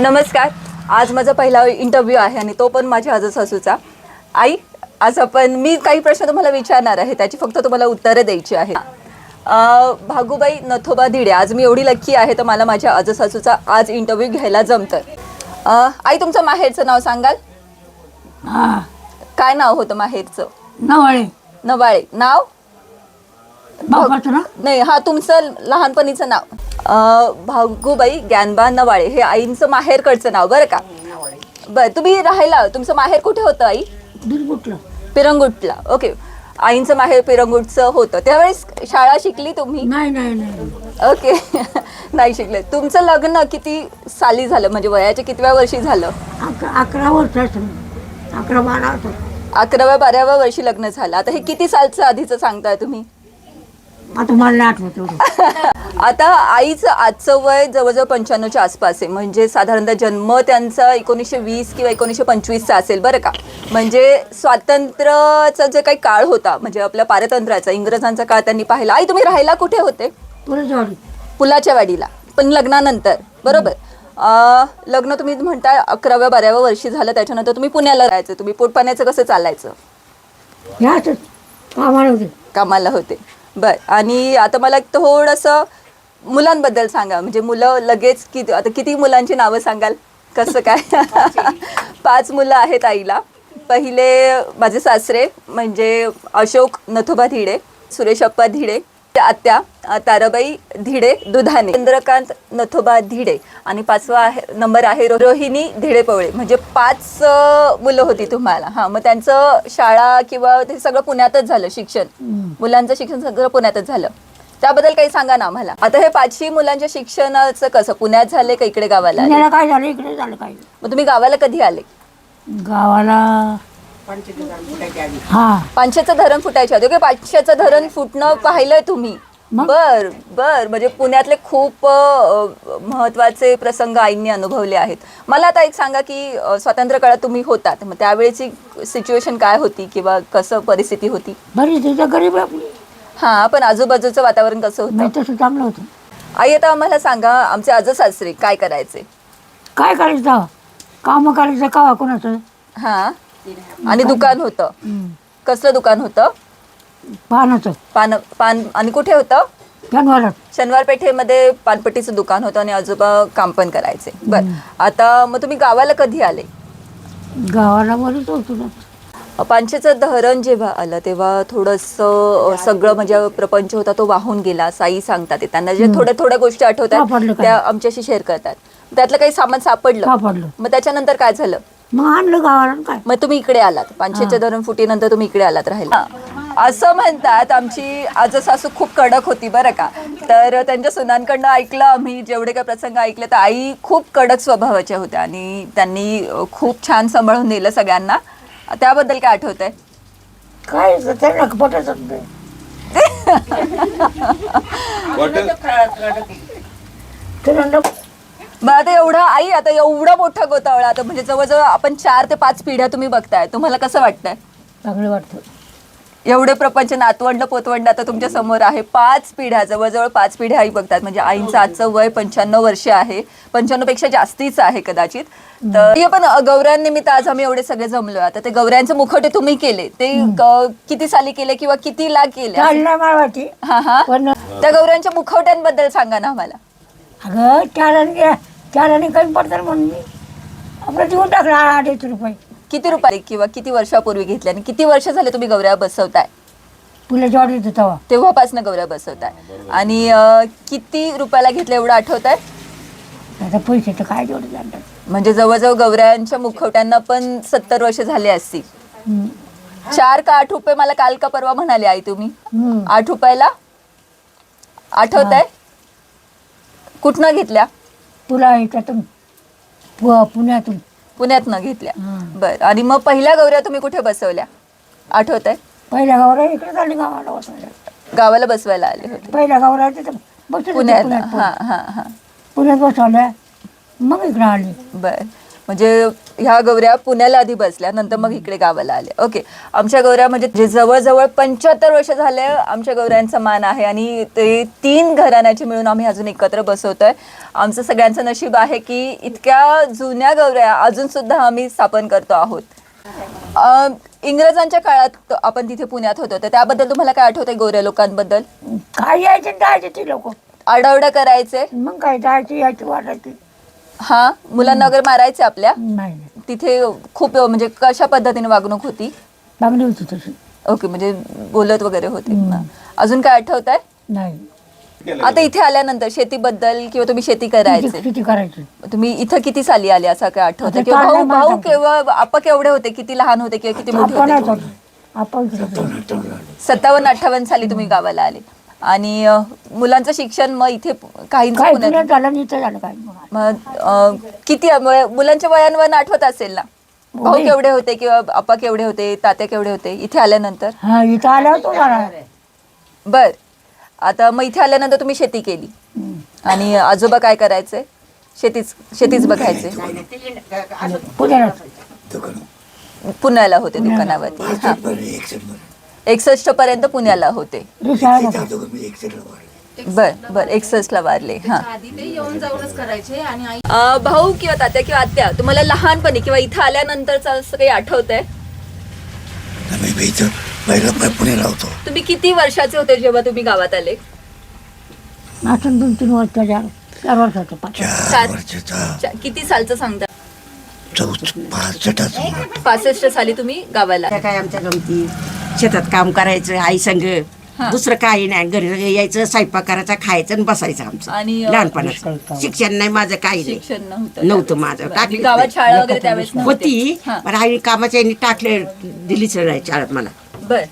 नमस्कार. आज माझा पहिला इंटरव्ह्यू आहे आणि तो पण माझ्या आजच सासूचा. आई आज आपण मी काही प्रश्न तुम्हाला विचारणार आहे त्याची फक्त तुम्हाला उत्तरं द्यायची आहे भागूबाई नथोबा धिडे आज मी एवढी लक्की आहे तर मला माझ्या आजच सासूचा आज इंटरव्ह्यू घ्यायला जमतं आई तुमचं माहेरचं नाव सांगाल? हा. काय नाव होतं माहेरचं? नवाळे. नवाळे. नाव? नाही हा तुमचं लहानपणीचं नाव. अं, भागूबाई ज्ञानबा नवाळे हे आईंचं माहेरकडचं नाव बरं का? बरं तुम्ही राहायला तुमचं माहेर कुठे होतं आई? पिरंगुटला. ओके. आईंचं माहेर पिरंगुटचं होतं. त्यावेळेस शाळा शिकली तुम्ही? नाही नाही नाही. ओके. नाही शिकले. तुमचं लग्न किती साली झालं? म्हणजे वयाच्या कितव्या वर्षी झालं? अकरा अकरा वर्षाचं. अकरा बारा वर्ष अकराव्या बाराव्या वर्षी लग्न झालं. आता हे किती सालचं आधीचं सांगताय तुम्ही? आता मला नाही आठवत एवढं. आता आईचं आजचं वय जवळजवळ पंच्याण्णवच्या आसपास आहे. म्हणजे साधारणतः जन्म त्यांचा एकोणीसशे वीस किंवा एकोणीसशे पंचवीसचा असेल बरं का. म्हणजे स्वातंत्र्याचा जे काही काळ होता म्हणजे आपल्या पारतंत्र्याचा इंग्रजांचा काळ त्यांनी पाहिला. आई तुम्ही राहायला कुठे होते? पुलाच्या वाडीला. पण लग्नानंतर. बरोबर. अं, लग्न तुम्ही म्हणताय अकराव्या बाराव्या वर्षी झालं. त्याच्यानंतर तुम्ही पुण्याला राहायचं. तुम्ही पोटपाण्याचं कसं चालायचं? असंच कामाला होते. कामाला होते. बर आणि आता मला एक थोडंसं मुलांबद्दल सांगा. म्हणजे मुलं लगेच किती आता किती मुलांची नावं सांगाल? कसं काय? पाच मुलं आहेत आईला. पहिले माझे सासरे म्हणजे अशोक नथोबा धिडे सुरेशप्पा धिडे आत्या ताराबाई धिडे दुधाने चंद्रकांत नथोबा धिडे आणि पाचवा आहे नंबर आहे रोहिणी धिडे पवळे. म्हणजे पाच मुलं होती तुम्हाला. हां मग त्यांचं शाळा किंवा ते सगळं पुण्यातच झालं शिक्षण. मुलांचं शिक्षण सगळं पुण्यातच झालं. त्याबद्दल काही सांगा ना आम्हाला. आता हे पाचही मुलांच्या शिक्षणाचं कसं? पुण्यात झाले का इकडे गावाला आले? पुण्याला काय झालं? इकडे झालं काय? मग तुम्ही गावाला कधी आले? गावाला हा. पाचशेचं धरण फुटायच्या आधी. ओके पाचशेचं धरण फुटणं पाहिलंय तुम्ही? बर बर. म्हणजे पुण्यातले खूप महत्त्वाचे प्रसंग आईंनी अनुभवले आहेत. मला आता एक सांगा की स्वातंत्र्य काळात तुम्ही होतात. मग त्यावेळेची सिच्युएशन काय होती किंवा कसं परिस्थिती होती? बरी तिथं गरीब आपली. हा पण आजूबाजूचं वातावरण कसं होतं? तसं चांगलं होतं. आई आता आम्हाला सांगा आमचे आजच सासरे काय करायचे? काय करायचं? कामं करायचं का कोणाचं? हा. आणि दुकान होतं. कसलं दुकान होतं? पानाचं. पान पान आणि कुठे होतं? जनावरात शनिवार. पेठेमध्ये पानपट्टीचं दुकान होतं आणि आजोबा काम पण करायचे. बर आता मग तुम्ही गावाला कधी आले? गावाला बरीच होतो ना. पानशेचं धरण जेव्हा आलं तेव्हा थोडंसं सगळं म्हणजे प्रपंच होता तो वाहून गेला साई सांगतात. त्यांना. जे थोड्या थोड्या गोष्टी आठवतात सापडलं काय? त्या आमच्याशी शेअर करतात. त्यातलं काही सामान सापडलं? सापडलं. मग त्याच्यानंतर काय झालं? मग आणलं गावाला आणि काय? मग तुम्ही इकडे आलात. पाचशेच्या धरण फुटीनंतर तुम्ही इकडे आलात राहिला असं म्हणतात आमची आज सासू खूप कडक होती बरं का. तर त्यांच्या सुनांकडनं ऐकलं आम्ही जेवढे काही प्रसंग ऐकले तर आई खूप कडक स्वभावाच्या होत्या आणि त्यांनी खूप छान सांभाळून नेलं सगळ्यांना. त्याबद्दल काय आठवत आहे काय त्यांना पटत नाही. त्यांना मग आता एवढं आई आता एवढा मोठा गोतावळा आता म्हणजे जवळजवळ आपण चार ते पाच पिढ्या तुम्ही बघताय तुम्हाला कसं वाटतंय? चांगलं वाटतं. एवढे प्रपंच नातवंड पोतवंड आता तुमच्यासमोर आहे. पाच पिढ्या जवळजवळ पाच पिढ्या आई बघतात. म्हणजे आईंचं आजचं वय पंच्याण्णव वर्ष आहे. पंच्याण्णवपेक्षा जास्तीच आहे कदाचित. तर हे पण गौऱ्यांनिमित्त आज आम्ही एवढे सगळे जमलो आता ते गौऱ्यांचे मुखवटे तुम्ही केले. ते क- किती साली केले किंवा किती ला केले हा हा. पण त्या गौऱ्यांच्या मुखवट्यांबद्दल सांगा ना आम्हाला. अगं चाराने चाराने कमी पडतात म्हणून मी. आपलं देऊन टाकलं अडीच रुपये. किती रुपये किंवा किती वर्षापूर्वी घेतले आणि किती वर्ष झाले तुम्ही गौऱ्या बसवताय? तुला जॉड येतं तेव्हा. तेव्हापासून गौऱ्या बसवताय. आणि अं, किती रुपयाला घेतलं एवढं आठवत आहे आता पैसे तर काय जेवढे जाणतात म्हणजे जवळजवळ गौऱ्यांच्या मुखवट्यांना पण सत्तर वर्ष झाले असतील. हम्म. चार का आठ रुपये मला काल का परवा म्हणाले आई तुम्ही? हम्म. आठ रुपयाला? आठवत आहे कुठनं घेतल्या? तुला ह्याच्यातून पु- पुण्यातून. पुण्यातनं घेतल्या. हम्म. बर. आणि मग पहिल्या गौऱ्या तुम्ही कुठे बसवल्या? आठवत आहे पहिल्या गावाला इकडे चालली गावाला बसवायला. गावाला बसवायला आले होते. पहिल्या गावाला तिथं बसले पुण्यात. पुण्यात हा हा हा. पुण्यात बसवल्या. मग इकडे आली. बर. म्हणजे ह्या गौऱ्या पुण्याला आधी बसल्या नंतर मग इकडे गावाला आले ओके आमच्या गौऱ्या म्हणजे जे जवळजवळ पंच्याहत्तर वर्ष झाले आमच्या गौऱ्यांचा मान आहे आणि ते तीन घराण्याचे मिळून आम्ही अजून एकत्र बसवतोय. आमचं सगळ्यांचं नशीब आहे की इतक्या जुन्या गौऱ्या अजून सुद्धा आम्ही स्थापन करतो आहोत. इंग्रजांच्या काळात आपण तिथे पुण्यात होतो तर त्याबद्दल तुम्हाला काय आठवतंय गोऱ्या लोकांबद्दल? काय यायचे आणि जायचे ते लोक. आडावडा करायचे? मग काय जायची यायची वाटायची हा मुलांना वगैरे मारायचे आपल्या? नाही नाही. तिथे खूप म्हणजे कशा पद्धतीने वागणूक होती? चांगली होती तशी. ओके म्हणजे बोलत वगैरे होते. अजून काय आठवत आहे नाही. आता इथे आल्यानंतर शेतीबद्दल किंवा तुम्ही शेती करायचे? किती किती करायची? तुम्ही इथं किती साली आले असं काय आठवतं आता किंवा भाऊ भाऊ. केव्हा आपा केवढे होते? किती लहान होते किंवा किती मोठे आपण होते आपण सत्तावन्न अठ्ठावन्न साली तुम्ही गावाला आले. आणि अ, मुलांचं शिक्षण मग इथे काही काय पुण्यात झालं आणि इथं झालं काय? मग. मग अ, किती वय- मुलांच्या वयांवर आठवत असेल ना? भाऊ होय. केवढे होते किंवा आपा केवढे होते तात्या केवढे होते? इथे आल्यानंतर? हा इथं आल्यावर तो झाला. बर. आता मग इथे आल्यानंतर तुम्ही शेती केली. हम्म. आणि आजोबा काय करायचे? शेतीच शेतीच बघायचे. पुण्याला. पुण्याला होते दुकानावरती. हा एकसष्ट पर्यंत पुण्याला होते. बर बर एकसष्ट ला वारले हा आधी ते येऊन जाऊनच करायचे आणि आई अ, भाऊ किंवा तात्या किंवा आत्या तुम्हाला लहानपणी किंवा इथं आल्यानंतरच असं काही इथं पहिला पुण्याला होतो. तुम्ही किती वर्षाचे होते जेव्हा तुम्ही गावात आले? असं दोन तीन वर्ष चार चार वर्षाचं पाच. सात. चार वर्षाचा. चा- किती सालचं सांगता? चौथ पासष्ट साली तुम्ही गावाला त्या काय आमच्या गमती? शेतात काम करायचं आई संग. हा. दुसरं काही नाही. घरी यायचं स्वयंपाक करायचा खायचं आणि बसायचं आमचं. आणि, अ, शिक्षण नाही माझं काही नाही. शिक्षण नव्हतं नव्हतं माझं. बरं. टाकलीच गावात नाही. शाळा वगैरे त्यावेळेस नव्हती. होती हा. पण आई कामाच्या यांनी टाकले दिलीच नाही शाळेत मला. बर.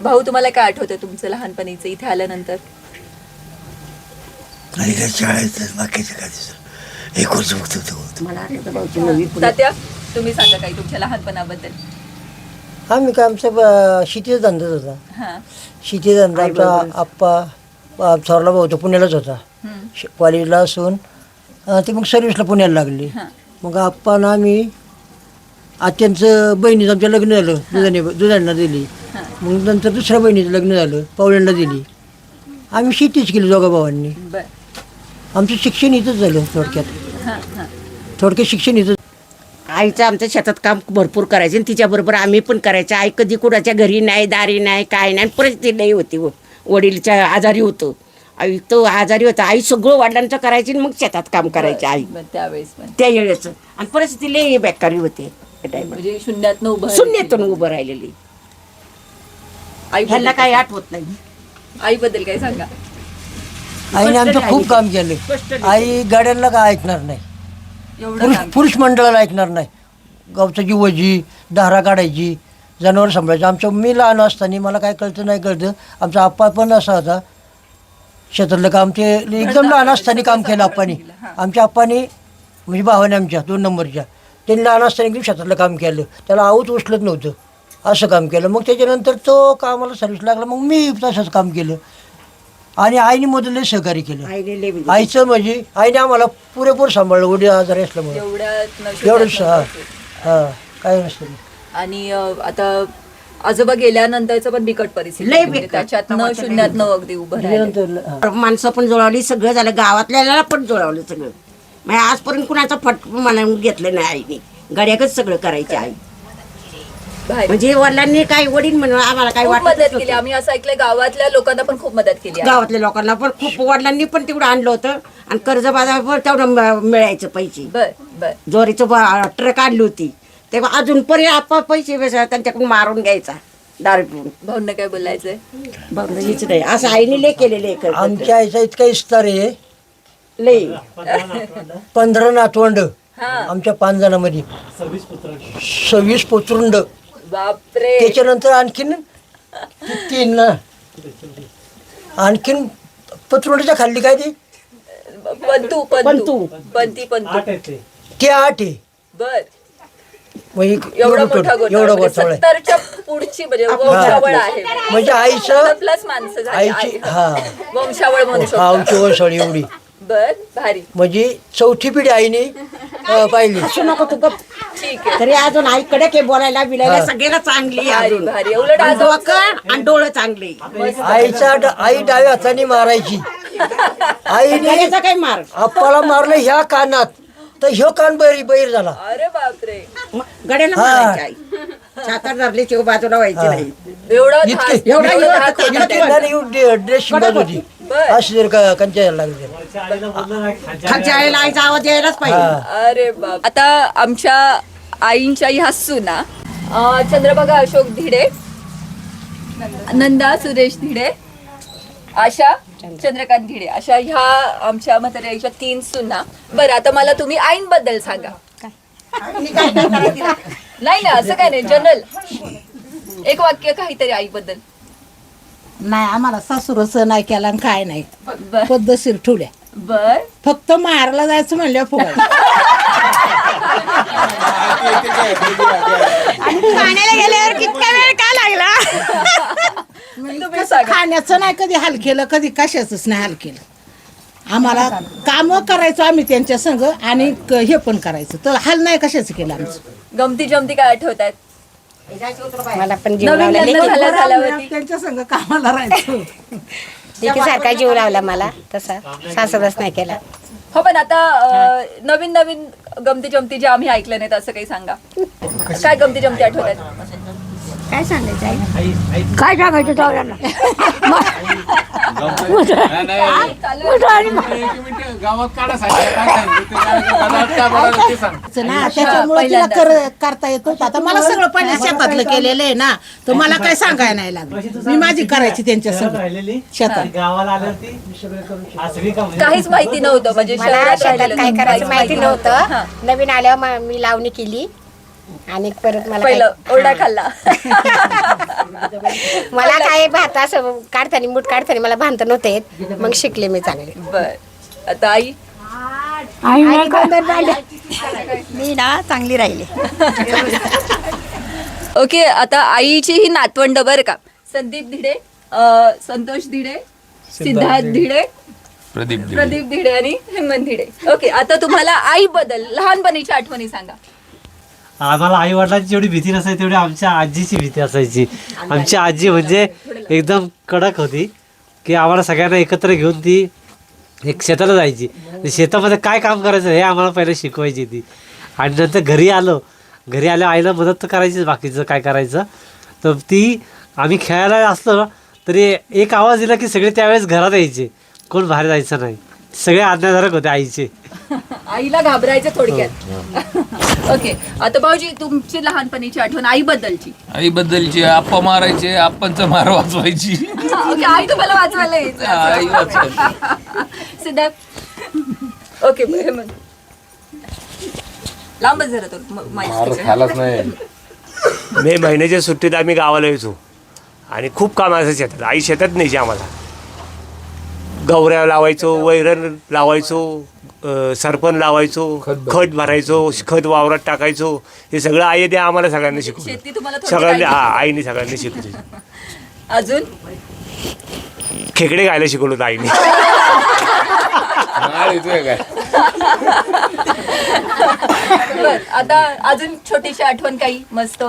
भाऊ तुम्हाला काय आठवतं तुमचं लहानपणीचं इथे आल्यानंतर? आणि काय शाळेत बाकीचं काय दिसत एक वर्ष फक्त होतं मला तात्या तुम्ही सांगा काही तुमच्या लहानपणाबद्दल. आम्ही काय आमचा शेतीचा धंदाच होता. हा. शेतीचा धंदा आमचा आप्पा थोरला भाऊ होता पुण्यालाच होता. हम्म. कॉलेजला असून अ, ते मग सर्व्हिसला पुण्याला लागली. हा. मग आप्पानं आम्ही आत्यांचं बहिणीचं आमचं लग्न झालं दुधाने दुधांना दिली. मग नंतर दुसऱ्या बहिणीचं लग्न झालं पावल्यांना दिली. आम्ही शेतीच केली दोघा भावांनी. बर. आमचं शिक्षण इथंच झालं थोडक्यात. हा हा. थोडक्यात शिक्षण इथं आईचं आमच्या शेतात काम भरपूर करायचे आणि तिच्याबरोबर आम्ही पण करायचं. आई कधी कुणाच्या घरी नाही दारी नाही काय नाही परिस्थिती नाही होती व वडीलच्या आजारी होतो. आई तो आजारी होता. आई सगळं वडिलांचं करायची आणि मग शेतात काम करायची आई. त्यावेळेस त्या वेळेचं आणि परिस्थिती लई बेकारी होते म्हणजे शून्यात उभं शून्यातून उभं राहिलेली. आई ह्यांना काही आठवत नाही. आईबद्दल काय सांगा? आईने आमचं खूप काम केलं. आई गाड्यांना काय ऐकणार नाही. पुरुष. पुरुष मंडळाला ऐकणार नाही. गावचं जी वजी दारा काढायची जनावर सांभाळायचं. आमचं मी लहान असताना मला काय कळतं नाही कळतं. आमचा आप्पा पण असा होता. शेतातलं काम ते एकदम लहान असताना काम केलं आप्पानी. आमच्या आप्पानी म्हणजे भावाने आमच्या दोन नंबरच्या. त्यांनी लहान असताना एकदम शेतातलं काम केलं. त्याला आऊत उचलत नव्हतं. असं काम केलं. मग त्याच्यानंतर तो कामाला सर्विस लागला. मग मी तसंच काम केलं. आणि आईने मधलं सहकार्य केलं आईने म्हणजे आईचं म्हणजे आईने आम्हाला पुरेपूर सांभाळलं उडी आजारी असल्यामुळे एवढ्यात न एवढंच शून्यात हा नव्हतं. हा काय नसतं आणि अ, आता आजोबा गेल्यानंतरच पण बिकट परिस्थिती लय. म्हणजे. त्याच्यात न शून्यात न अगदी उभं राहिलं त्याच्यानंतर हा. माणसं पण जुळवली सगळं झालं गावातल्याला पण जुळवलं सगळं मग आजपर्यंत कुणाचं फट म्हणून घेतलं नाही आईने गड्याकच सगळं करायचे आई म्हणजे वडिलांनी काय वडील म्हणून आम्हाला काय खूप वाटत मदत केली. आम्ही असं ऐकलंय गावातल्या लोकांना पण खूप मदत केली आहे. गावातल्या लोकांना पण खूप वडिलांनी पण तेवढं आणलं होतं. आणि कर्ज बाजार पण तेवढं म- मिळायचं पैसे. बर बर. ज्वारीचं ब- ट्रक आणली होती. तेव्हा अजूनपर्यंत आपा पैसे बेसा त्यांच्याकडून मारून घ्यायचा दारू पिऊन. भाऊंना काय बोलायचंय? बघ हीच नाही. असं आईने लय केलेले आमच्या आईचा इतका इस्तार आहे. लय. पंधरा नातवंड. हा. आमच्या पाच जणांमध्ये सव्वीस पोतरुंड. बापरे. त्याच्यानंतर आणखीन तीन ना. आणखीन पत्रुंडच्या खाल्ली काय ती? पंतू पंतू. पंतू. पंती ते. आठ आहे. बर. म्हणजे एवढा एवढं मोठा गोठा एवढा म्हणजे गोठा आहे. सत्तरच्या पुढची म्हणजे वंशावळ आहे. म्हणजे आईचं प्लस माणसं झाली आईची आई- हा. वंशावळ म्हणू हा शकतो. आमची वसळ एवढी. बर भारी. म्हणजे चौथी पिढी आईने अं, पाहिली. असू नको तू गप. ठीक आहे. तरी अजून आईकडे के बोलायला बिलायला सगळ्याला चांगली आहे भारी अजून. भारी. उलट आणि आज डोकं आणि डोळं चांगले. आईचा ड- आई डाव्या हाताने मारायची. आईने काही मार. आप्पाला मारलं ह्या कानात. तर ह्यो कान बैर बैर झाला. अरे बापरे. गड्याला हा. मारायची आई. छातात धरली चिव बाजूला व्हायची नाही. एवढा इतके- एवढा एवढा ड्रेस शिवत होती. अशी जर का कंच्या यायला लागली खालच्या आईला आईचा आवाज यायलाच पाहिजे. हा. अरे बाप. आता आमच्या आईंच्या ह्या सुना अं, चंद्रभागा अशोक धिडे नंदा सुरेश धिडे आशा चंद्रकांत धिडे. अशा ह्या आमच्या म्हाताऱ्या आईच्या तीन सुना. बरं आता मला तुम्ही आईंबद्दल सांगा. नाही ना असं काय नाही जनरल. एक वाक्य काहीतरी आईबद्दल. नाही आम्हाला सासूरच नाही केला आणि काय नाही. बर. पद्धतशीर ठेवल्या. बर. फक्त मारला जायचं म्हणलं फुगायचं पाण्याला गेल्यावर कितका वेळ का लागला? तुम्ही सांगा. खाण्याचं नाही कधी हाल केलं कधी कशाचंच नाही हाल केलं. आम्हाला काम करायचो आम्ही त्यांच्या संग आणि क- हे पण करायचं. तर हाल नाही कशाचं केलं आमचं. गमती जमती काय आठवत आहेत? मला पण जीव नवीन लावला. लग्न झाल्या झाल्यावरती त्यांच्या संग कामाला राहायचो. सारखा जीव लावला मला. तसा सासरच नाही केला. हो पण आता अं, नवीन नवीन गमती जमती जे आम्ही ऐकलं नाहीत असं काही सांगा. काय गमती जमती आठवत आहेत? काय सांगायचं आई? काय सांगायचं ना त्याच्यामुळे तिला कर- करता येत होतं आता मला सगळं पहिल्या शेतातलं केलेलं आहे ना तर मला काय सांगायला नाही लागलं. मी माझी करायची त्यांच्या संग शेतात. गावाला आल्यावरती काहीच माहिती नव्हतं म्हणजे मला शहरात शेतात राहिलेलं काय करायचं माहिती. नव्हतं. नवीन आल्यावर मा- मी लावणी केली. आणि परत मला पहिलं काय- ओरडा खाल्ला. मला काय भात असं काढताना मूठ काढताना मला भांत नव्हते येत. मग शिकले मी चांगले. बर. आता आई? आई? मी ना चांगली राहिली. ओके आता आईची ही नातवंड बरं का? संदीप धिडे अं, संतोष धिडे सिद्धार्थ धिडे. प्रदीप प्रदीप धिडे आणि हेमंत धिडे. ओके आता तुम्हाला आई बद्दल लहानपणीच्या आठवणी सांगा. आम्हाला आई वडिलांची जेवढी भीती नसायची तेवढी आमच्या आजीची भीती असायची. आमची आजी म्हणजे एकदम कडक होती की आम्हाला सगळ्यांना एकत्र घेऊन ती एक शेताला जायची. शेतामध्ये काय काम करायचं हे आम्हाला पहिले शिकवायची ती. आणि नंतर घरी आलो. घरी आल्या आईला मदत तर करायचीच बाकीचं काय करायचं. तर ती आम्ही खेळायला असलो तरी एक आवाज दिला की सगळे त्यावेळेस घरात यायचे. कोण बाहेर जायचं नाही. सगळे आज्ञाधारक होते आईचे. आईला घाबरायचं थोडक्यात. ओके आता भाऊजी तुमची लहानपणीची आठवण आई बद्दलची आई बद्दलची आप्पा मारायचे आप्पांचा मार वाचवायची. ओके आई तुम्हाला वाचवायला यायचं. आई वाचवायची. सिद्धार्थ. ओके लांबच जरा तो नाही. मे महिन्याच्या सुट्टीत आम्ही गावाला यायचो. आणि खूप काम असायचं शेतात. आई शेतात न्यायची आम्हाला. गवऱ्या लावायचो वैरण लावायचो सरपण लावायचो खत भरायचो. खत वावरात टाकायचो. हे सगळं आई ते आम्हाला सगळ्यांना शेती शिकवलं. तुम्हाला थोडी सगळ्यांनी हा आईने सगळ्यांनी शिकवली. अजून? खेकडे गायला शिकवलं होतं आईने. आता अजून छोटीशी आठवण काही? मस्त.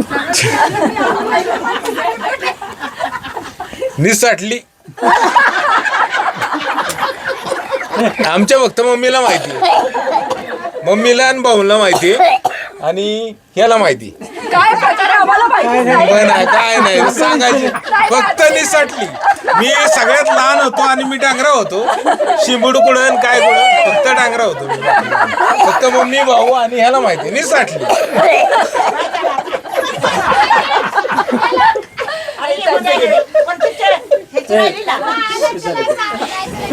निसाटली. आमच्या फक्त मम्मीला माहिती. मम्मीला आणि भाऊला माहिती. आणि ह्याला माहिती. काय प्रकार आहे? आम्हाला माहिती नाही. पण काय नाही. सांगायचे. फक्त निसटली. मी सगळ्यात लहान होतो आणि मी डांगरा होतो. शिंबूड कुडन काय कुडन फक्त डांगरा होतो मी. फक्त मम्मी भाऊ आणि ह्याला माहिती. निसटली.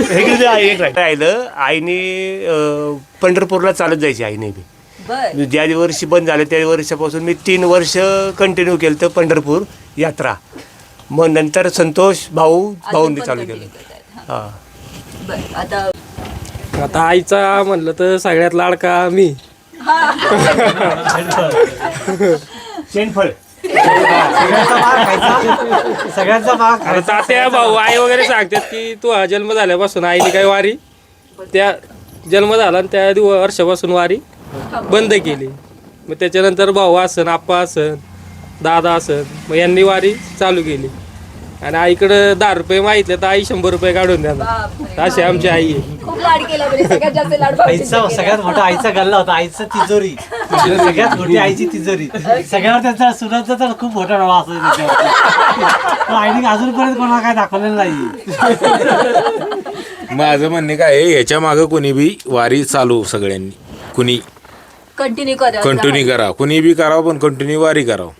हे किती आई एक राहिलं आईने पंढरपूरला चालत जायची आई नेहमी बर. ज्या वर्षी बंद झालं त्या वर्षापासून मी तीन वर्ष कंटिन्यू केलं तर पंढरपूर यात्रा. मग नंतर संतोष भाऊ भाऊंनी चालू केलं. हा. आता आईचा म्हणलं तर सगळ्यात लाडका मी. शेणफळ. सगळ्यांचा भाग तात्या भाऊ आई वगैरे सांगतात की तू हा जन्म झाल्यापासून आईने काही वारी? त्या जन्म झाला आणि त्या दिव- वर्षापासून वारी बंद केली. मग त्याच्यानंतर भाऊ असन आप्पा असन दादा असन मग यांनी वारी चालू केली. आणि आईकडं दहा रुपये मागितले तर आई शंभर रुपये काढून देणार. अशी आमची आई आहे. खूप लाड केला बरे सगळ्यात जास्त लाड भाऊजींचा आईचा केला. सगळ्यात मोठा आईचा गल्ला होता. आईचं तिजोरी. सगळ्यात मोठी आईची तिजोरी. सगळ्यावर त्यांचा सुनाचा तर खूप मोठा डोळा असतो पण आईने अजूनपर्यंत कोणाला काय दाखवलेलं नाही. माझं म्हणणे काय आहे याच्या मागं कुणी बी वारी चालू सगळ्यांनी. कुणी. कंटिन्यू करा कंटिन्यू करा कुणी बी करावं पण कंटिन्यू वारी करावं.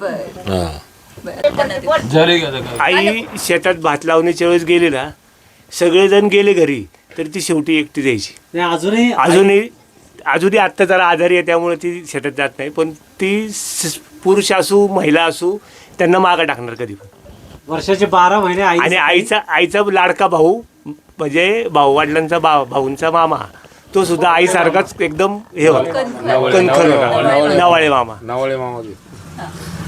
बरं. हा. आई शेतात भात लावण्याच्या वेळेस गेली ना सगळेजण गेले घरी तर ती शेवटी एकटी द्यायची. नाही, अजूनही अजूनही अजूनही आत्ता जरा आजारी आहे त्यामुळे ती शेतात जात नाही. पण ती स- पुरुष असू महिला असू त्यांना मागं टाकणार कधी पण. वर्षाचे बारा महिने आई आणि आईचा आईचा लाडका भाऊ म्हणजे भाऊ वडिलांचा भाऊ भाऊंचा मामा तो सुद्धा आईसारखाच एकदम हे होता. कणखर होता. नवाळे मामा. नावळे मामा बी.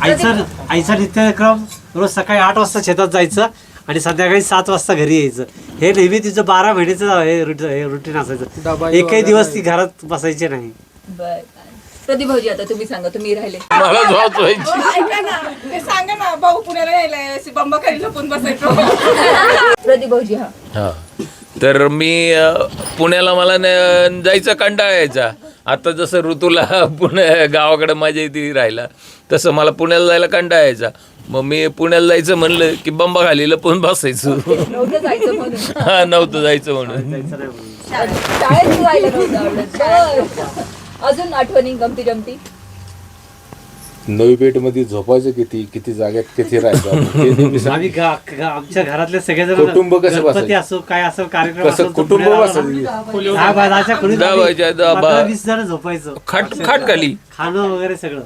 आईचा आईचा नित्यक्रम रोज सकाळी आठ वाजता शेतात जायचं आणि संध्याकाळी सात वाजता घरी यायचं. हे नेहमी तिचं बारा महिन्याचं हे रुटीन असायचं. एकही दिवस ती घरात बसायची नाही. भाऊजी आता तुम्ही सांगा तुम्ही राहिले. मला झोप व्हायची ते सांगा ना भाऊ पुण्याला यायलाय बंबा खाली लपून बसायचो. प्रदीप भाऊजी हा. हा. तर मी पुण्याला मला न- जायचा कंटाळा यायचा. आता जसं ऋतूला पुणे गावाकडे माझ्या इथे राहिला तसं मला पुण्याला जायला कंटाळा यायचा. मग मी पुण्याला जायचं म्हणलं की बंबा खाली लपून बसायचो. नव्हतं जायचं म्हणून. हा नव्हतं जायचं म्हणून. अजून आठवणी गमती जमती नवी पेठमध्ये झोपायचं किती किती जाग्यात किती राहायचं? आम्ही आमच्या घरातले सगळेजण कुटुंब कसं गणपती बसायचं? असो काय असो कार्यक्रम कसं असो, तो कुटुंब पुण्याला बसायचं? आलो ना, दहा बाय दहाच्या खोलीत दहा आम्ही बायच्या दहा बा- पंधरा वीस जण झोपायचो. खाट खाट खाली. खाणं वगैरे सगळं.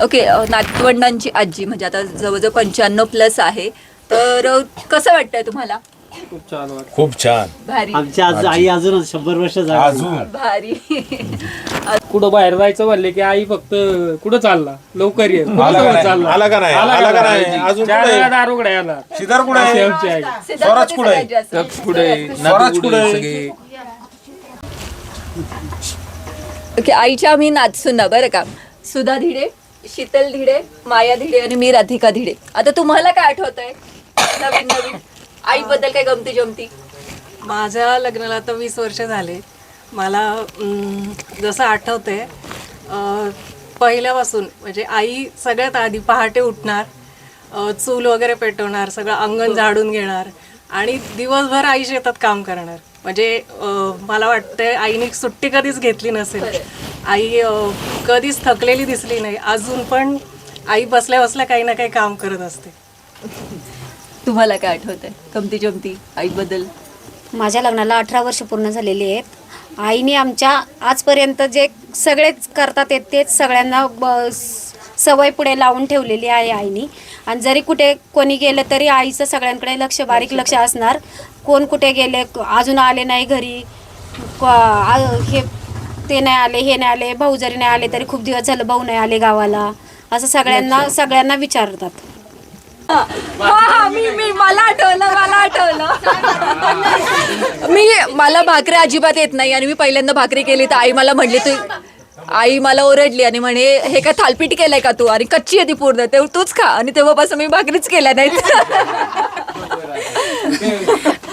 ओके अ, नातवंडांची आजी म्हणजे आता जवळजवळ पंच्याण्णव प्लस आहे. तर अ, कसं वाटतंय तुम्हाला? खूप छान वाटतं खूप छान. भारी. आमची आज आई अजून शंभर वर्ष झाली. अजून. भारी. कुठं बाहेर जायचं म्हणले की आई फक्त कुठं चालला? लवकर ये. कुठं आला का नाही? चालला? आला का नाही? आला का नाही? अजून चार कुठे? वेळा दारुगडे आला शिदार कुठे अशी आहे? आमची आई. स्वराज कुठे आहे? स्वराज कुठे आहे? ओके आईच्या आम्ही नाचसुना बरं का? सुधा धिडे शीतल धिडे माया धिडे आणि मी राधिका धिडे. आता तुम्हाला काय आठवत आहे नवीन नवीन. आईबद्दल काय गमती जमती? माझ्या लग्नाला आता वीस वर्ष झाले. मला अं, जसं आठवते अं, पहिल्यापासून म्हणजे आई सगळ्यात आधी पहाटे उठणार अं, चूल वगैरे पेटवणार सगळं अंगण झाडून घेणार आणि दिवसभर आई शेतात काम करणार. म्हणजे अं, मला वाटतंय आईने सुट्टी कधीच घेतली नसेल. आई अं, कधीच थकलेली दिसली नाही. अजून पण आई बसल्या बसल्या काही ना काही काम करत असते. तुम्हाला काय आठवत आहे गमती जमती आईबद्दल माझ्या लग्नाला अठरा वर्ष पूर्ण झालेली आहेत. आईने आमच्या आजपर्यंत जे सगळेच करतात ते तेच सगळ्यांना ब- सवय पुढे लावून ठेवलेली आहे आईनी. आणि जरी कुठे कोणी गेलं तरी आईचं सगळ्यांकडे लक्ष बारीक लक्ष असणार. कोण कुठे गेले अजून आले नाही घरी. हे ते नाही आले हे नाही आले भाऊ जरी नाही आले तरी खूप दिवस झालं भाऊ नाही आले गावाला. असं सगळ्यांना सगळ्यांना विचारतात. हा हा मी मी मला आठवलं मला आठवलं. मी मला भाकरी अजिबात येत नाही आणि मी पहिल्यांदा भाकरी केली तर आई मला म्हणली तू आई मला ओरडली आणि म्हणे हे काय थालपीट केलंय का तू? आणि कच्ची आहे ती पूर्ण. तेव्हा तूच खा. आणि तेव्हापासून मी भाकरीच केल्या नाहीत.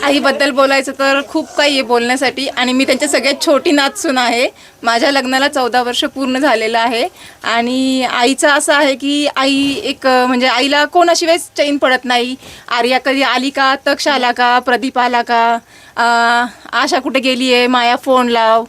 आईबद्दल बोलायचं तर खूप काही आहे बोलण्यासाठी. आणि मी त्यांच्या सगळ्यात छोटी नाचसून आहे. माझ्या लग्नाला चौदा वर्ष पूर्ण झालेलं आहे. आणि आईचं असं आहे की आई एक म्हणजे आईला कोणाशिवाय चैन पडत नाही. आर्या कधी आली का? तक्ष आला का? प्रदीप आला का? आशा कुठे गेली आहे? माया फोन लाव.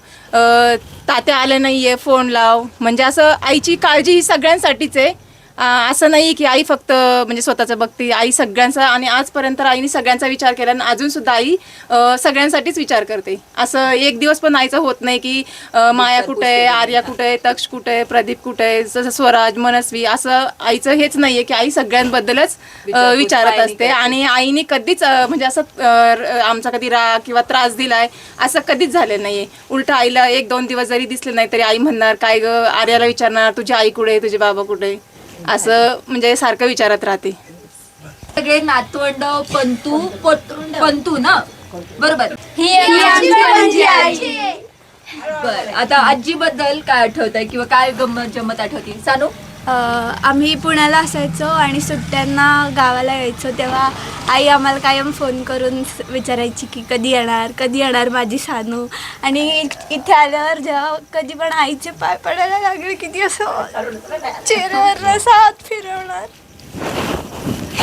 तात्या आल्या नाही आहे फोन लाव. म्हणजे असं आईची काळजी ही सगळ्यांसाठीच आहे. असं नाही की आई फक्त म्हणजे स्वतःचं बघते आई सगळ्यांचा आणि आजपर्यंत आईने सगळ्यांचा विचार केला आणि अजून सुद्धा आई अं, सगळ्यांसाठीच विचार करते. असं एक दिवस पण आईचं होत नाही की अं, माया कुठे आहे आर्या कुठे आहे तक्ष कुठे आहे प्रदीप कुठे आहे जसं स्वराज मनस्वी असं आईचं हेच नाही आहे की आई सगळ्यांबद्दलच अं, विचारत असते आणि आईने कधीच अं, म्हणजे असं अं, र- आमचा कधी राग किंवा त्रास दिलाय असं कधीच झालेलं नाहीये. उलट आईला एक दोन दिवस जरी दिसले नाही तरी आई म्हणणार काय ग आर्याला विचारणार तुझी आई कुठे आहे, तुझे बाबा कुठे? आहे?" असं म्हणजे सारखं विचारत राहते. सगळे नातवंड पंतू पंतू ना? बरोबर. बर आता आजीबद्दल काय आठवत किंवा काय गंमत जम्मत आठवते? सानू? आम्ही पुण्याला असायचो आणि सुट्ट्यांना गावाला यायचो तेव्हा आई आम्हाला कायम फोन करून विचारायची की कधी येणार कधी येणार माझी सानू? आणि इथे आल्यावर जेव्हा कधी पण आईचे पाय पडायला लागले किती असं चेहऱ्यावर असा हात फिरवणार.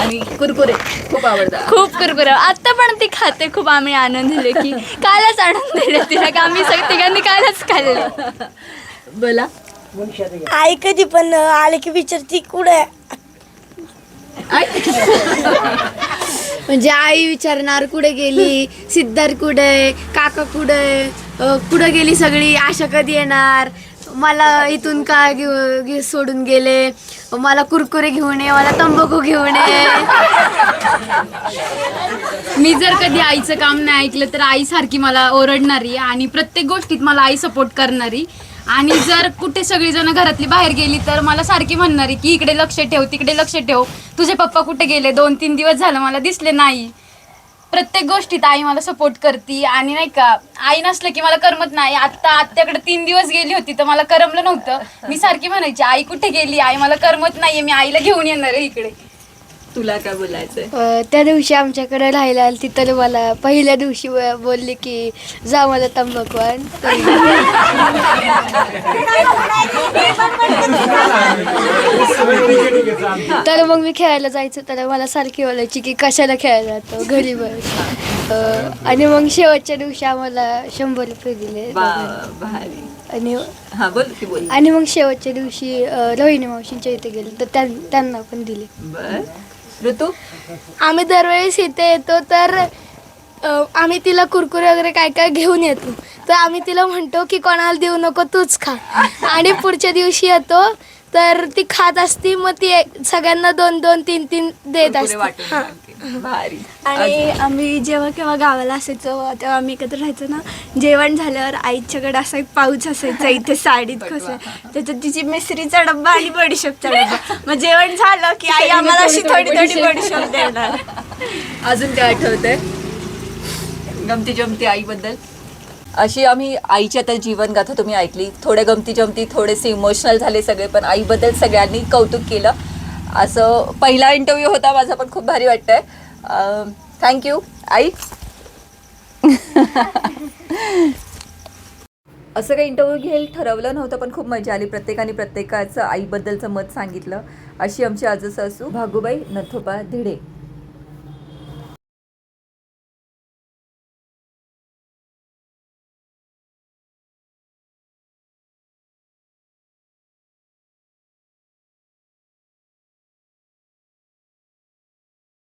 आणि कुरकुरे खूप आवडतात. खूप कुरकुर. आता पण ती खाते खूप आम्ही आनंद दिले की कालच आणून दिले तिला की आम्ही सग तिघांनी कालच खाल्लं. बोला. आई कधी पण आले की विचारती कुठे म्हणजे आई विचारणार कुठे गेली? सिद्धार्थ कुठे काका कुठे कुठे गेली सगळी? आशा कधी येणार? मला इथून का घेऊ सोडून गेले? मला कुरकुरे घेऊन ये मला तंबाखू घेऊन ये. मी जर कधी आईचं काम नाही ऐकलं तर आई सारखी मला ओरडणारी आणि प्रत्येक गोष्टीत मला आई सपोर्ट करणारी. आणि जर कुठे सगळीजण घरातली बाहेर गेली तर मला सारखी म्हणणारी की इकडे लक्ष ठेव तिकडे लक्ष ठेव. तुझे पप्पा कुठे गेले? दोन तीन दिवस झालं मला दिसले नाही. प्रत्येक गोष्टीत आई मला सपोर्ट करते आणि नाही का आई नसलं की मला करमत नाही. आत्ता आत्याकडे तीन दिवस गेली होती तर मला करमलं नव्हतं. मी सारखी म्हणायची आई कुठे गेली? आई मला करमत नाहीये. मी आईला घेऊन येणार आहे इकडे. तुला काय बोलायचंय? अ, त्या दिवशी आमच्याकडे राहायला आली ती तर मला पहिल्या दिवशी ब- बोलली की जा मला तंबाखू आण तर मग मी खेळायला जायचं तर मला सारखी बोलायची की कशाला खेळायला जातो? घरी बस. अ, आणि मग शेवटच्या दिवशी आम्हाला शंभर रुपये दिले दोघांनी. भारी. आणि हा बोल की बोल. आणि मग शेवटच्या दिवशी अ, रोहिणी मावशींच्या इथे गेले तर त्यां- त्यांना पण दिले. बर. ऋतू? आम्ही दरवेळेस इथे येतो तर अ, आम्ही तिला कुरकुरे वगैरे काय काय घेऊन येतो. तर आम्ही तिला म्हणतो की कोणाला देऊ नको तूच खा. आणि पुढच्या दिवशी येतो तर ती खात असती मग ती एक- सगळ्यांना दोन दोन तीन तीन देत कुरकुरे असते. वाटून हां. टाकते. भारी. आणि आम्ही जेव्हा केव्हा गावाला असायचो तेव्हा आम्ही एकत्र राहायचो ना जेवण झाल्यावर आईच्याकडे असा एक पाऊच असायचा इथे साडीत कसं? त्याच्यात तिची मिसरीचा डब्बा आणि बडीशेपचा डब्बा. मग जेवण झालं की आई आम्हाला अशी थोडी थोडी बडीशेप. देणार. अजून काय आठवतंय? गमती जमती आईबद्दल? अशी आम्ही आईची आता जीवनगाथा तुम्ही ऐकली. थोड्या गमती जमती थोडेसे इमोशनल झाले सगळे पण आईबद्दल सगळ्यांनी कौतुक केलं. असं पहिला इंटरव्ह्यू होता माझा पण खूप भारी वाटतंय. थँक्यू आई? असं काही इंटरव्ह्यू घेईल ठरवलं नव्हतं पण खूप मजा आली. प्रत्येकाने प्रत्येकाचं आईबद्दलचं मत सांगितलं. अशी आमची आजच असू भागुबाई नथोबा धिडे.